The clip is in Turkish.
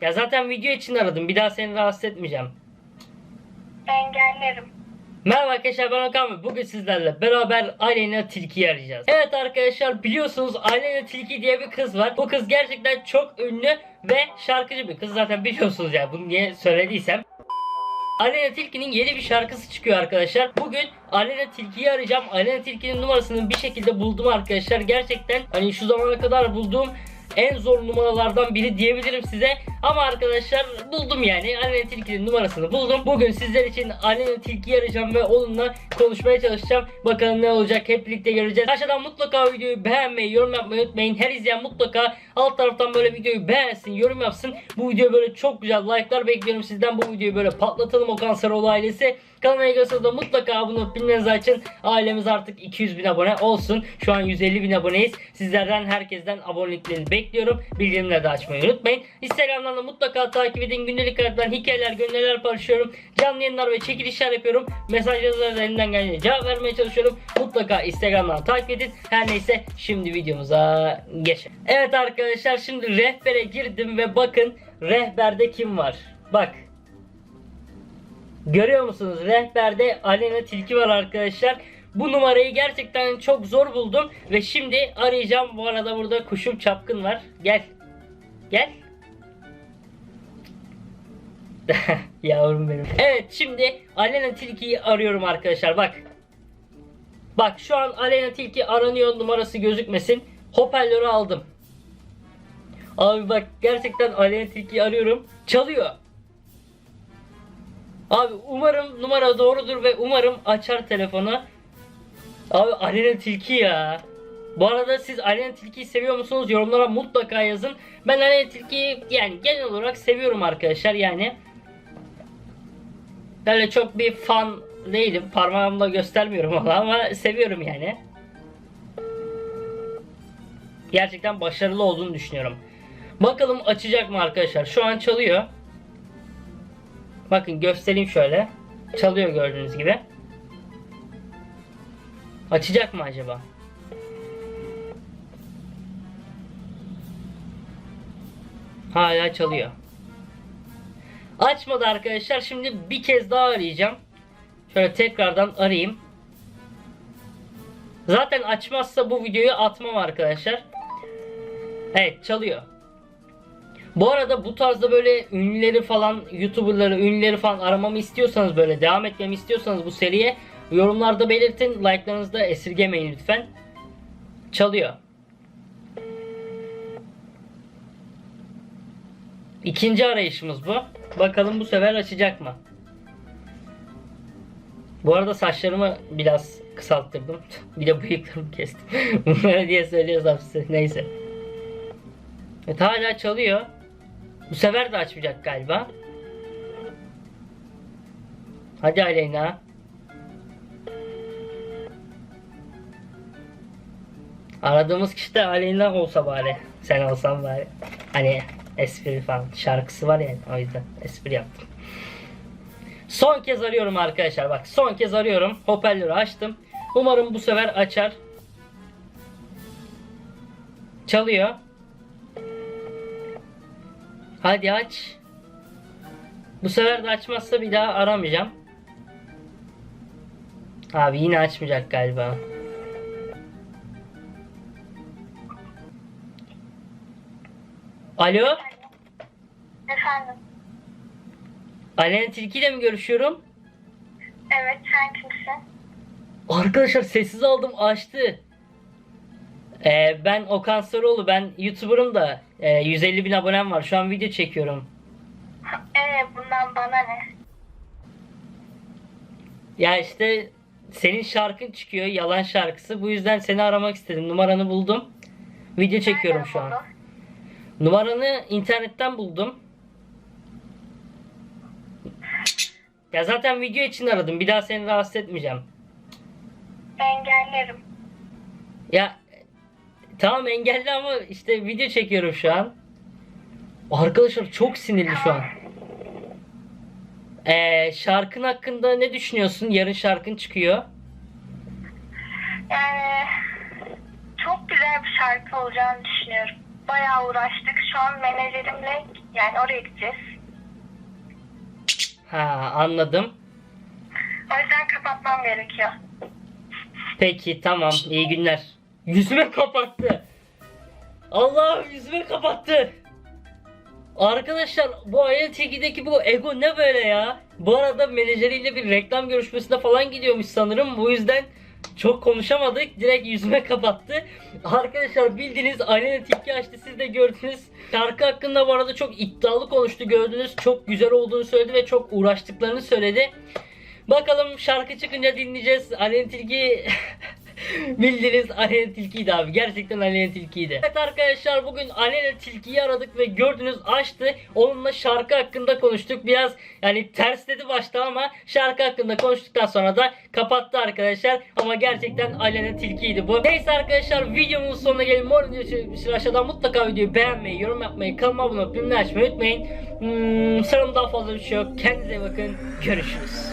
Ya zaten video için aradım. Bir daha seni rahatsız etmeyeceğim. Engellerim. Merhaba arkadaşlar ben Okan ve bugün sizlerle beraber Aleyna Tilki'yi arayacağız. Evet arkadaşlar biliyorsunuz Aleyna Tilki diye bir kız var. Bu kız gerçekten çok ünlü ve şarkıcı bir kız. Zaten biliyorsunuz ya bunu niye söylediysem. Aleyna Tilki'nin yeni bir şarkısı çıkıyor arkadaşlar. Bugün Aleyna Tilki'yi arayacağım. Aleyna Tilki'nin numarasını bir şekilde buldum arkadaşlar. Gerçekten hani şu zamana kadar bulduğum en zor numaralardan biri diyebilirim size. Ama arkadaşlar buldum yani. Aleyna Tilki'nin numarasını buldum. Bugün sizler için Aleyna Tilki'yi arayacağım ve onunla konuşmaya çalışacağım. Bakalım ne olacak hep birlikte göreceğiz. Aşağıdan mutlaka videoyu beğenmeyi, yorum yapmayı unutmayın. Her izleyen mutlaka alt taraftan böyle videoyu beğensin, yorum yapsın. Bu video böyle çok güzel like'lar bekliyorum sizden. Bu videoyu böyle patlatalım Okan Sarıoğlu ailesi. Kanalıma ilgili da mutlaka abone olup bilmenizi açın. Ailemiz artık 200 bin abone olsun. Şu an 150 bin aboneyiz. Sizlerden herkesten aboneliklerini bekliyorum. Bildirimleri de açmayı unutmayın. Instagram'dan da mutlaka takip edin. Gündelik hayattan hikayeler, gönderler paylaşıyorum. Canlı yayınlar ve çekilişler yapıyorum. Mesajlarınıza da elimden geldiğince cevap vermeye çalışıyorum. Mutlaka Instagram'dan takip edin. Her neyse şimdi videomuza geçelim. Evet arkadaşlar şimdi rehbere girdim ve bakın rehberde kim var? Bak Görüyor musunuz? Rehberde Alena Tilki var arkadaşlar. Bu numarayı gerçekten çok zor buldum ve şimdi arayacağım. Bu arada burada kuşum çapkın var. Gel. Gel. Yavrum benim. Evet şimdi Alena Tilki'yi arıyorum arkadaşlar bak. Bak şu an Alena Tilki aranıyor numarası gözükmesin. Hoparlörü aldım. Abi bak gerçekten Alena Tilki'yi arıyorum. Çalıyor. Abi umarım numara doğrudur ve umarım açar telefonu. Abi Alena Tilki ya. Bu arada siz Alena Tilki'yi seviyor musunuz? Yorumlara mutlaka yazın. Ben Alena Tilki'yi yani genel olarak seviyorum arkadaşlar yani. Böyle çok bir fan değilim. Parmağımla göstermiyorum ona ama seviyorum yani. Gerçekten başarılı olduğunu düşünüyorum. Bakalım açacak mı arkadaşlar? Şu an çalıyor. Bakın göstereyim şöyle. Çalıyor gördüğünüz gibi. Açacak mı acaba? Hala çalıyor. Açmadı arkadaşlar. Şimdi bir kez daha arayacağım. Şöyle tekrardan arayayım. Zaten açmazsa bu videoyu atmam arkadaşlar. Evet çalıyor. Bu arada bu tarzda böyle ünlüleri falan, youtuberları, ünlüleri falan aramamı istiyorsanız böyle devam etmemi istiyorsanız bu seriye yorumlarda belirtin. Like'larınızı da esirgemeyin lütfen. Çalıyor. İkinci arayışımız bu. Bakalım bu sefer açacak mı? Bu arada saçlarımı biraz kısalttırdım. Bir de bıyıklarımı kestim. Bunları diye söylüyorsam size. Neyse. Evet hala çalıyor. Bu sefer de açmayacak galiba. Hadi Aleyna. Aradığımız kişi de Aleyna olsa bari. Sen olsan bari. Hani espri falan. Şarkısı var ya o yüzden espri yaptım. Son kez arıyorum arkadaşlar bak. Son kez arıyorum. Hoparlörü açtım. Umarım bu sefer açar. Çalıyor. Hadi aç. Bu sefer de açmazsa bir daha aramayacağım. Abi yine açmayacak galiba. Alo? Efendim. Alena Tilki ile mi görüşüyorum? Evet sen kimsin? Arkadaşlar sessiz aldım açtı. Ee, ben Okan Sarıoğlu ben YouTuber'ım da e, 150 bin abonem var şu an video çekiyorum. Ee bundan bana ne? Ya işte senin şarkın çıkıyor yalan şarkısı bu yüzden seni aramak istedim numaranı buldum. Video çekiyorum Nereden şu an. buldun? Numaranı internetten buldum. Ya zaten video için aradım bir daha seni rahatsız etmeyeceğim. Engellerim. Ya tamam engelli ama işte video çekiyorum şu an. Arkadaşlar çok sinirli şu an. Ee, şarkın hakkında ne düşünüyorsun? Yarın şarkın çıkıyor. Yani çok güzel bir şarkı olacağını düşünüyorum. Bayağı uğraştık. Şu an menajerimle yani oraya gideceğiz. Ha anladım. O yüzden kapatmam gerekiyor. Peki tamam iyi günler. Yüzüme kapattı. Allah yüzüme kapattı. Arkadaşlar bu Alien TV'deki bu ego ne böyle ya? Bu arada menajeriyle bir reklam görüşmesine falan gidiyormuş sanırım. Bu yüzden çok konuşamadık. Direkt yüzüme kapattı. Arkadaşlar bildiğiniz Alena Tilki açtı. Siz de gördünüz. Şarkı hakkında bu arada çok iddialı konuştu. Gördünüz. Çok güzel olduğunu söyledi ve çok uğraştıklarını söyledi. Bakalım şarkı çıkınca dinleyeceğiz. Alena Tilki Bildiğiniz Alena Tilki'ydi abi. Gerçekten Alena Tilki'ydi. Evet arkadaşlar bugün Alena Tilki'yi aradık ve gördünüz açtı. Onunla şarkı hakkında konuştuk. Biraz yani tersledi başta ama şarkı hakkında konuştuktan sonra da kapattı arkadaşlar. Ama gerçekten Alena Tilki'ydi bu. Neyse arkadaşlar videomuzun sonuna gelin. Mor videosu aşağıdan mutlaka videoyu beğenmeyi, yorum yapmayı, kanalıma abone olup bildirimleri açmayı unutmayın. Hmm, sanırım daha fazla bir şey yok. Kendinize bakın. Görüşürüz.